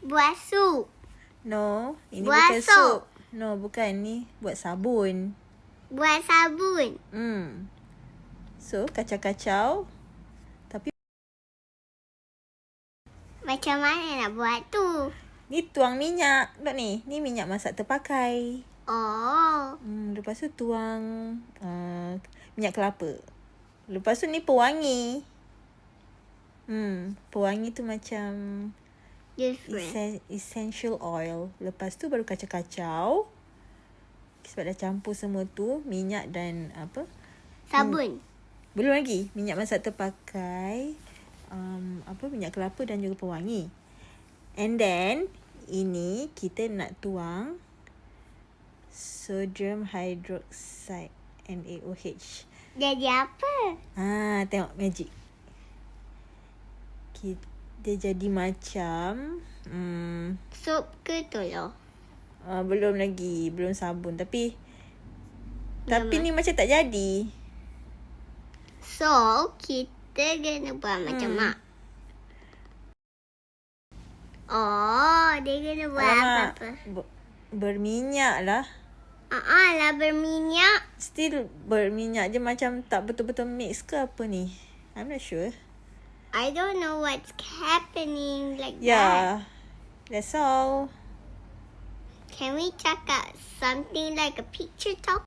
Buat sup. No, ini Buat bukan sup. No, bukan ni buat sabun. Buat sabun. Hmm. So, kacau-kacau. Tapi Macam mana nak buat tu? ni tuang minyak. Tak ni? Ni minyak masak terpakai. Oh. Hmm, lepas tu tuang uh, minyak kelapa. Lepas tu ni pewangi. Hmm, pewangi tu macam. Essen- essential oil. Lepas tu baru kacau-kacau. Sebab dah campur semua tu, minyak dan apa? Sabun. Belum lagi, minyak masak terpakai, um, apa minyak kelapa dan juga pewangi. And then ini kita nak tuang sodium hydroxide NaOH. Jadi apa? Ah, tengok magic. Kita jadi macam hmm, Sup ke telur? uh, belum lagi, belum sabun tapi tapi Belum ni macam tak jadi. So, kita kena buat macam Hmm. mak. Oh, dia kena buat Alamak, apa-apa. ber- berminyak lah. Ah, lah berminyak. Still berminyak je macam tak betul-betul mix ke apa ni? I'm not sure. I don't know what's happening like that. Yeah. That's all. Can we check out something like a picture talk?